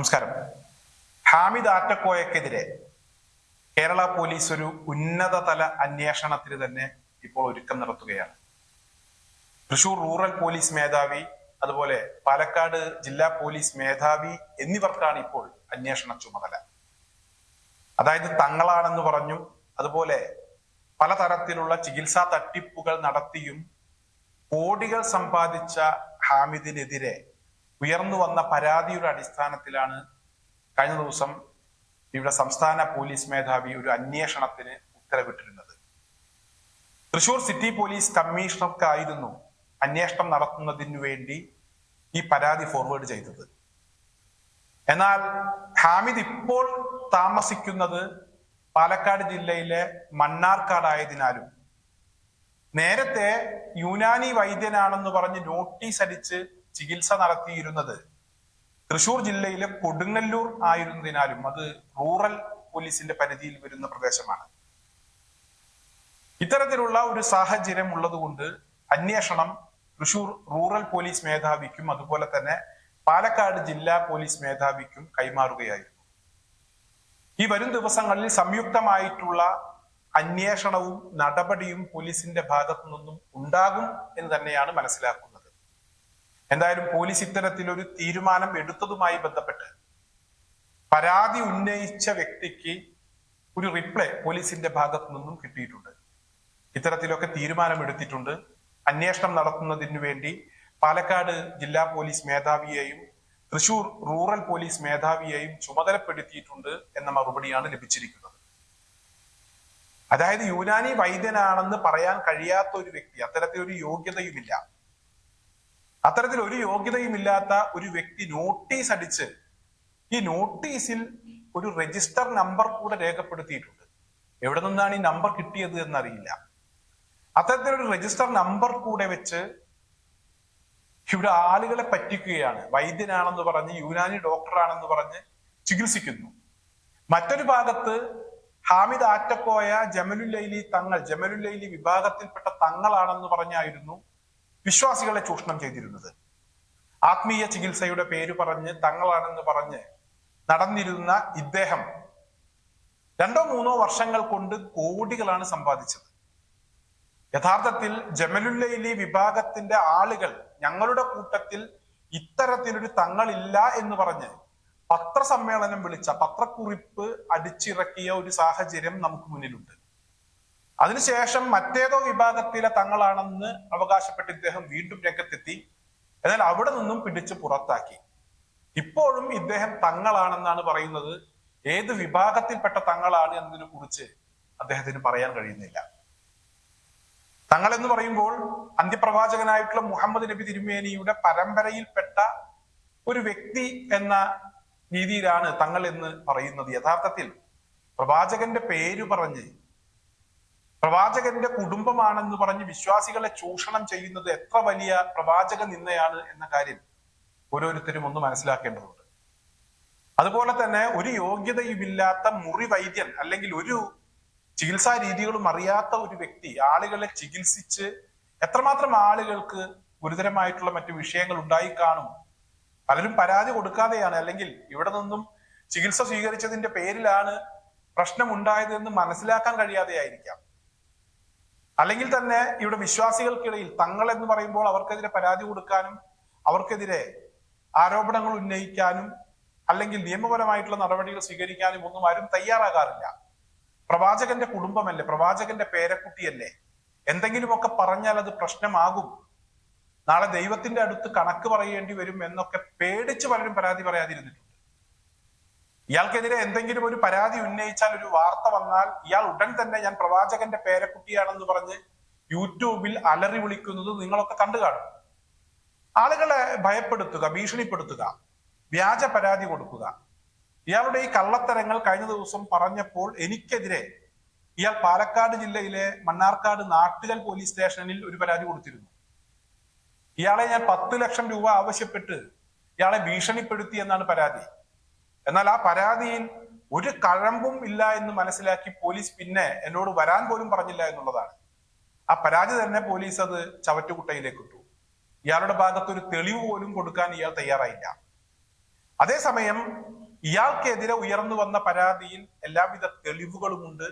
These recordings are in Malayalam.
നമസ്കാരം. ഹാമിദ് ആറ്റക്കോയക്കെതിരെ കേരള പോലീസ് ഒരു ഉന്നതതല അന്വേഷണത്തിന് തന്നെ ഇപ്പോൾ ഒരുക്കം നടത്തുകയാണ്. തൃശൂർ റൂറൽ പോലീസ് മേധാവി അതുപോലെ പാലക്കാട് ജില്ലാ പോലീസ് മേധാവി എന്നിവർക്കാണ് ഇപ്പോൾ അന്വേഷണ ചുമതല. അതായത് തങ്ങളാണെന്ന് പറഞ്ഞു അതുപോലെ പലതരത്തിലുള്ള ചികിത്സാ തട്ടിപ്പുകൾ നടത്തിയും കോടികൾ സമ്പാദിച്ച ഹാമിദിനെതിരെ ഉയർന്നു വന്ന പരാതിയുടെ അടിസ്ഥാനത്തിലാണ് കഴിഞ്ഞ ദിവസം ഇവിടെ സംസ്ഥാന പോലീസ് മേധാവി ഒരു അന്വേഷണത്തിന് ഉത്തരവിട്ടിരുന്നത്. തൃശൂർ സിറ്റി പോലീസ് കമ്മീഷണർക്കായിരുന്നു അന്വേഷണം നടത്തുന്നതിനു വേണ്ടി ഈ പരാതി ഫോർവേഡ് ചെയ്തത്. എന്നാൽ ഹാമിദ് ഇപ്പോൾ താമസിക്കുന്നത് പാലക്കാട് ജില്ലയിലെ മണ്ണാർക്കാടായതിനാലും നേരത്തെ യുനാനി വൈദ്യനാണെന്ന് പറഞ്ഞ് നോട്ടീസ് അടിച്ച് ചികിത്സ നടത്തിയിരുന്നത്. തൃശൂർ ജില്ലയിലെ കൊടുങ്ങല്ലൂർ ആയിരുന്നതിനാലും അത് റൂറൽ പോലീസിന്റെ പരിധിയിൽ വരുന്ന പ്രദേശമാണ്. ഇത്തരത്തിലുള്ള ഒരു സാഹചര്യം ഉള്ളതുകൊണ്ട് അന്വേഷണം തൃശൂർ റൂറൽ പോലീസ് മേധാവിക്കും അതുപോലെ തന്നെ പാലക്കാട് ജില്ലാ പോലീസ് മേധാവിക്കും കൈമാറുകയായിരുന്നു. ഈ വരും ദിവസങ്ങളിൽ സംയുക്തമായിട്ടുള്ള അന്വേഷണവും നടപടിയും പോലീസിന്റെ ഭാഗത്തു നിന്നും ഉണ്ടാകും എന്ന് തന്നെയാണ് മനസ്സിലാക്കുന്നത്. എന്തായാലും പോലീസ് ഇത്തരത്തിലൊരു തീരുമാനം എടുത്തതുമായി ബന്ധപ്പെട്ട് പരാതി ഉന്നയിച്ച വ്യക്തിക്ക് ഒരു റിപ്ലൈ പോലീസിന്റെ ഭാഗത്തു നിന്നും കിട്ടിയിട്ടുണ്ട്. ഇത്തരത്തിലൊക്കെ തീരുമാനമെടുത്തിട്ടുണ്ട്. അന്വേഷണം നടത്തുന്നതിനു വേണ്ടി പാലക്കാട് ജില്ലാ പോലീസ് മേധാവിയെയും തൃശൂർ റൂറൽ പോലീസ് മേധാവിയെയും ചുമതലപ്പെടുത്തിയിട്ടുണ്ട് എന്ന മറുപടിയാണ് ലഭിച്ചിരിക്കുന്നത്. അതായത് യുനാനി വൈദ്യനാണെന്ന് പറയാൻ കഴിയാത്ത ഒരു വ്യക്തി അത്തരത്തിലൊരു യോഗ്യതയുമില്ല. അത്തരത്തിൽ ഒരു യോഗ്യതയും ഇല്ലാത്ത ഒരു വ്യക്തി നോട്ടീസ് അടിച്ച് ഈ നോട്ടീസിൽ ഒരു രജിസ്റ്റർ നമ്പർ കൂടെ രേഖപ്പെടുത്തിയിട്ടുണ്ട്. എവിടെ നിന്നാണ് ഈ നമ്പർ കിട്ടിയത് എന്നറിയില്ല. അത്തരത്തിലൊരു രജിസ്റ്റർ നമ്പർ കൂടെ വെച്ച് ഇവിടെ ആളുകളെ പറ്റിക്കുകയാണ്. വൈദ്യനാണെന്ന് പറഞ്ഞ് യുനാനി ഡോക്ടറാണെന്ന് പറഞ്ഞ് ചികിത്സിക്കുന്നു. മറ്റൊരു ഭാഗത്ത് ഹാമിദ് ആറ്റക്കോയ ജമലുല്ലൈലി തങ്ങൾ ജമലുല്ലൈലി വിഭാഗത്തിൽപ്പെട്ട തങ്ങളാണെന്ന് പറഞ്ഞായിരുന്നു വിശ്വാസികളെ ചൂഷണം ചെയ്തിരുന്നത്. ആത്മീയ ചികിത്സയുടെ പേര് പറഞ്ഞ് തങ്ങളാണെന്ന് പറഞ്ഞ് നടന്നിരുന്ന ഇദ്ദേഹം രണ്ടോ മൂന്നോ വർഷങ്ങൾ കൊണ്ട് കോടികളാണ് സമ്പാദിച്ചത്. യഥാർത്ഥത്തിൽ ജമലുല്ലയിലെ വിഭാഗത്തിന്റെ ആളുകൾ ഞങ്ങളുടെ കൂട്ടത്തിൽ ഇത്തരത്തിലൊരു തങ്ങളില്ല എന്ന് പറഞ്ഞ് പത്രസമ്മേളനം വിളിച്ച പത്രക്കുറിപ്പ് അടിച്ചിറക്കിയ ഒരു സാഹചര്യം നമുക്ക് മുന്നിലുണ്ട്. അതിനുശേഷം മറ്റേതോ വിഭാഗത്തിലെ തങ്ങളാണെന്ന് അവകാശപ്പെട്ട് ഇദ്ദേഹം വീണ്ടും രംഗത്തെത്തി എന്നാൽ അവിടെ നിന്നും പിടിച്ച് പുറത്താക്കി. ഇപ്പോഴും ഇദ്ദേഹം തങ്ങളാണെന്നാണ് പറയുന്നത്. ഏത് വിഭാഗത്തിൽപ്പെട്ട തങ്ങളാണ് എന്നതിനെ കുറിച്ച് അദ്ദേഹത്തിന് പറയാൻ കഴിയുന്നില്ല. തങ്ങൾ എന്ന് പറയുമ്പോൾ അന്ത്യപ്രവാചകനായിട്ടുള്ള മുഹമ്മദ് നബി തിരുമേനിയുടെ പരമ്പരയിൽപ്പെട്ട ഒരു വ്യക്തി എന്ന രീതിയിലാണ് തങ്ങൾ എന്ന് പറയുന്നത്. യഥാർത്ഥത്തിൽ പ്രവാചകന്റെ പേര് പറഞ്ഞ് പ്രവാചകന്റെ കുടുംബമാണെന്ന് പറഞ്ഞ് വിശ്വാസികളെ ചൂഷണം ചെയ്യുന്നത് എത്ര വലിയ പ്രവാചക നിന്നയാണ് എന്ന കാര്യം ഓരോരുത്തരും ഒന്ന് മനസ്സിലാക്കേണ്ടതുണ്ട്. അതുപോലെ തന്നെ ഒരു യോഗ്യതയുമില്ലാത്ത മുറി വൈദ്യൻ അല്ലെങ്കിൽ ഒരു ചികിത്സാ രീതികളും അറിയാത്ത ഒരു വ്യക്തി ആളുകളെ ചികിത്സിച്ച് എത്രമാത്രം ആളുകൾക്ക് ഗുരുതരമായിട്ടുള്ള മറ്റു വിഷയങ്ങൾ ഉണ്ടായി കാണും പലരും പരാതി കൊടുക്കാതെയാണ് അല്ലെങ്കിൽ ഇവിടെ നിന്നും ചികിത്സ സ്വീകരിച്ചതിന്റെ പേരിലാണ് പ്രശ്നം ഉണ്ടായത് എന്ന് മനസ്സിലാക്കാൻ കഴിയാതെയായിരിക്കാം. അല്ലെങ്കിൽ തന്നെ ഇവിടെ വിശ്വാസികൾക്കിടയിൽ തങ്ങൾ എന്ന് പറയുമ്പോൾ അവർക്കെതിരെ പരാതി കൊടുക്കാനും അവർക്കെതിരെ ആരോപണങ്ങൾ ഉന്നയിക്കാനും അല്ലെങ്കിൽ നിയമപരമായിട്ടുള്ള നടപടികൾ സ്വീകരിക്കാനും ഒന്നും ആരും തയ്യാറാകാറില്ല. പ്രവാചകന്റെ കുടുംബമല്ലേ? പ്രവാചകന്റെ പേരക്കുട്ടിയല്ലേ? എന്തെങ്കിലുമൊക്കെ പറഞ്ഞാൽ അത് പ്രശ്നമാകും. നാളെ ദൈവത്തിന്റെ അടുത്ത് കണക്ക് പറയേണ്ടി വരും എന്നൊക്കെ പേടിച്ച് പലരും പരാതി പറയാതിരുന്നിട്ടുണ്ട്. ഇയാൾക്കെതിരെ എന്തെങ്കിലും ഒരു പരാതി ഉന്നയിച്ചാൽ ഒരു വാർത്ത വന്നാൽ ഇയാൾ ഉടൻ തന്നെ ഞാൻ പ്രവാചകന്റെ പേരക്കുട്ടിയാണെന്ന് പറഞ്ഞ് യൂട്യൂബിൽ അലറി വിളിക്കുന്നത് നിങ്ങളൊക്കെ കണ്ടു കാണും. ആളുകളെ ഭയപ്പെടുത്തുക ഭീഷണിപ്പെടുത്തുക വ്യാജ പരാതി കൊടുക്കുക. ഇയാളുടെ ഈ കള്ളത്തരങ്ങൾ കഴിഞ്ഞ ദിവസം പറഞ്ഞപ്പോൾ എനിക്കെതിരെ ഇയാൾ പാലക്കാട് ജില്ലയിലെ മണ്ണാർക്കാട് നാട്ടുകൽ പോലീസ് സ്റ്റേഷനിൽ ഒരു പരാതി കൊടുത്തിരുന്നു. ഇയാളെ ഞാൻ പത്ത് ലക്ഷം രൂപ ആവശ്യപ്പെട്ട് ഇയാളെ ഭീഷണിപ്പെടുത്തി എന്നാണ് പരാതി. എന്നാൽ ആ പരാതിയിൽ ഒരു കഴമ്പും ഇല്ല എന്ന് മനസ്സിലാക്കി പോലീസ് പിന്നെ എന്നോട് വരാൻ പോലും പറഞ്ഞില്ല എന്നുള്ളതാണ്. ആ പരാതി തന്നെ പോലീസ് അത് ചവറ്റുകുട്ടയിലേക്ക് ഇട്ടു. ഇയാളുടെ ഭാഗത്ത് ഒരു തെളിവ് പോലും കൊടുക്കാൻ ഇയാൾ തയ്യാറായില്ല. അതേസമയം ഇയാൾക്കെതിരെ ഉയർന്നു വന്ന പരാതിയിൽ എല്ലാവിധ തെളിവുകളുമുണ്ട്.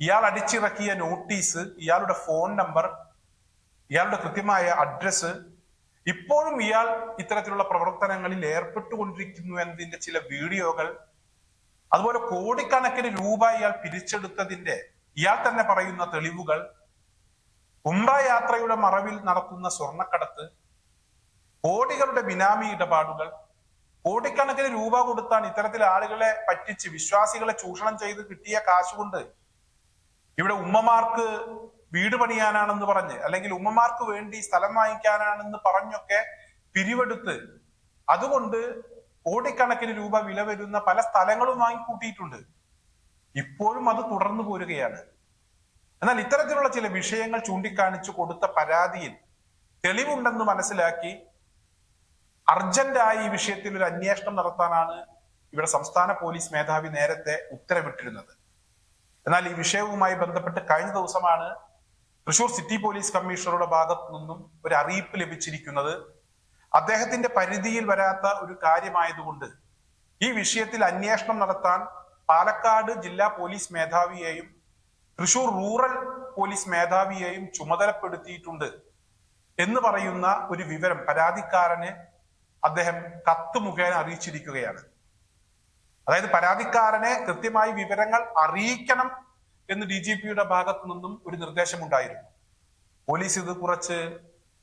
ഇയാൾ അടിച്ചിറക്കിയ നോട്ടീസ് ഇയാളുടെ ഫോൺ നമ്പർ ഇയാളുടെ കൃത്യമായ അഡ്രസ്സ് ഇപ്പോഴും ഇയാൾ ഇത്തരത്തിലുള്ള പ്രവർത്തനങ്ങളിൽ ഏർപ്പെട്ടുകൊണ്ടിരിക്കുന്നു എന്നതിന്റെ ചില വീഡിയോകൾ അതുപോലെ കോടിക്കണക്കിന് രൂപ ഇയാൾ പിരിച്ചെടുത്തതിന്റെ ഇയാൾ തന്നെ പറയുന്ന തെളിവുകൾ ഉംറ യാത്രയുടെ മറവിൽ നടത്തുന്ന സ്വർണക്കടത്ത് കോടികളുടെ ബിനാമി ഇടപാടുകൾ കോടിക്കണക്കിന് രൂപ കൊടുത്താണ് ഇത്തരത്തിൽ ആളുകളെ പറ്റിച്ച് വിശ്വാസികളെ ചൂഷണം ചെയ്ത് കിട്ടിയ കാശുകൊണ്ട് ഇവിടെ ഉമ്മമാർക്ക് വീട് പണിയാനാണെന്ന് പറഞ്ഞ് അല്ലെങ്കിൽ ഉമ്മമാർക്ക് വേണ്ടി സ്ഥലം വാങ്ങിക്കാനാണെന്ന് പറഞ്ഞൊക്കെ പിരിവെടുത്ത് അതുകൊണ്ട് കോടിക്കണക്കിന് രൂപ വില വരുന്ന പല സ്ഥലങ്ങളും വാങ്ങിക്കൂട്ടിയിട്ടുണ്ട്. ഇപ്പോഴും അത് തുടർന്നു പോരുകയാണ്. എന്നാൽ ഇത്തരത്തിലുള്ള ചില വിഷയങ്ങൾ ചൂണ്ടിക്കാണിച്ചു കൊടുത്ത പരാതിയിൽ തെളിവുണ്ടെന്ന് മനസ്സിലാക്കി അർജന്റായി ഈ വിഷയത്തിൽ ഒരു അന്വേഷണം നടത്താനാണ് ഇവിടെ സംസ്ഥാന പോലീസ് മേധാവി നേരത്തെ ഉത്തരവിട്ടിരുന്നത്. എന്നാൽ ഈ വിഷയവുമായി ബന്ധപ്പെട്ട് കഴിഞ്ഞ ദിവസമാണ് തൃശൂർ സിറ്റി പോലീസ് കമ്മീഷണറുടെ ഭാഗത്തു നിന്നും ഒരു അറിയിപ്പ് ലഭിച്ചിരിക്കുന്നത് അദ്ദേഹത്തിന്റെ പരിധിയിൽ വരാത്ത ഒരു കാര്യമായതുകൊണ്ട്. ഈ വിഷയത്തിൽ അന്വേഷണം നടത്താൻ പാലക്കാട് ജില്ലാ പോലീസ് മേധാവിയെയും തൃശൂർ റൂറൽ പോലീസ് മേധാവിയെയും ചുമതലപ്പെടുത്തിയിട്ടുണ്ട് എന്ന് പറയുന്ന ഒരു വിവരം പരാതിക്കാരന് അദ്ദേഹം കത്ത് മുഖേന അറിയിച്ചിരിക്കുകയാണ്. അതായത് പരാതിക്കാരനെ കൃത്യമായി വിവരങ്ങൾ അറിയിക്കണം എന്ന് ഡി ജി പിയുടെ ഭാഗത്തു നിന്നും ഒരു നിർദ്ദേശം ഉണ്ടായിരുന്നു പോലീസ് ഇത് കുറച്ച്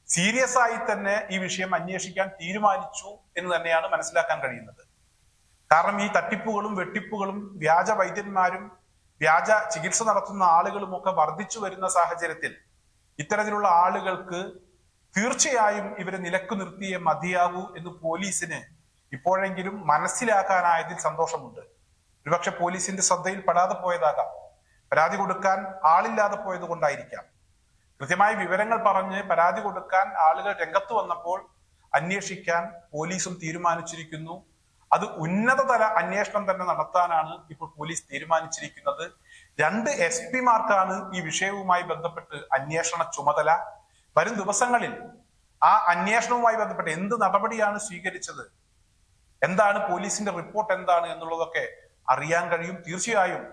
സീരിയസ് ആയി തന്നെ ഈ വിഷയം അന്വേഷിക്കാൻ തീരുമാനിച്ചു എന്ന് തന്നെയാണ് മനസ്സിലാക്കാൻ കഴിയുന്നത്. കാരണം ഈ തട്ടിപ്പുകളും വെട്ടിപ്പുകളും വ്യാജ വൈദ്യന്മാരും വ്യാജ ചികിത്സ നടത്തുന്ന ആളുകളും ഒക്കെ വർദ്ധിച്ചു വരുന്ന സാഹചര്യത്തിൽ ഇത്തരത്തിലുള്ള ആളുകൾക്ക് തീർച്ചയായും ഇവരെ നിലയ്ക്ക് നിർത്തിയേ മതിയാകൂ എന്ന് പോലീസിന് ഇപ്പോഴെങ്കിലും മനസ്സിലാക്കാനായതിൽ സന്തോഷമുണ്ട്. ഒരുപക്ഷെ പോലീസിന്റെ ശ്രദ്ധയിൽ പെടാതെ പോയതാകാം. പരാതി കൊടുക്കാൻ ആളില്ലാതെ പോയത് കൊണ്ടായിരിക്കാം. കൃത്യമായ വിവരങ്ങൾ പറഞ്ഞ് പരാതി കൊടുക്കാൻ ആളുകൾ രംഗത്ത് വന്നപ്പോൾ അന്വേഷിക്കാൻ പോലീസും തീരുമാനിച്ചിരിക്കുന്നു. അത് ഉന്നതതല അന്വേഷണം തന്നെ നടത്താനാണ് ഇപ്പോൾ പോലീസ് തീരുമാനിച്ചിരിക്കുന്നത്. രണ്ട് എസ് പിമാർക്കാണ് ഈ വിഷയവുമായി ബന്ധപ്പെട്ട് അന്വേഷണ ചുമതല. വരും ദിവസങ്ങളിൽ ആ അന്വേഷണവുമായി ബന്ധപ്പെട്ട് എന്ത് നടപടിയാണ് സ്വീകരിച്ചത്? എന്താണ് പോലീസിന്റെ റിപ്പോർട്ട് എന്താണ് എന്നുള്ളതൊക്കെ അറിയാൻ കഴിയും. തീർച്ചയായും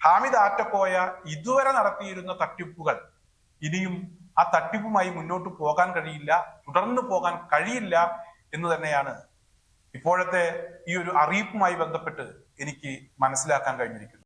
ഹാമിദ് ആറ്റക്കോയ ഇതുവരെ നടത്തിയിരുന്ന തട്ടിപ്പുകൾ ഇനിയും ആ തട്ടിപ്പുമായി മുന്നോട്ട് പോകാൻ കഴിയില്ല തുടർന്ന് പോകാൻ കഴിയില്ല എന്ന് തന്നെയാണ് ഇപ്പോഴത്തെ ഈ ഒരു അറിയിപ്പുമായി ബന്ധപ്പെട്ട് എനിക്ക് മനസ്സിലാക്കാൻ കഴിഞ്ഞിരിക്കുന്നത്.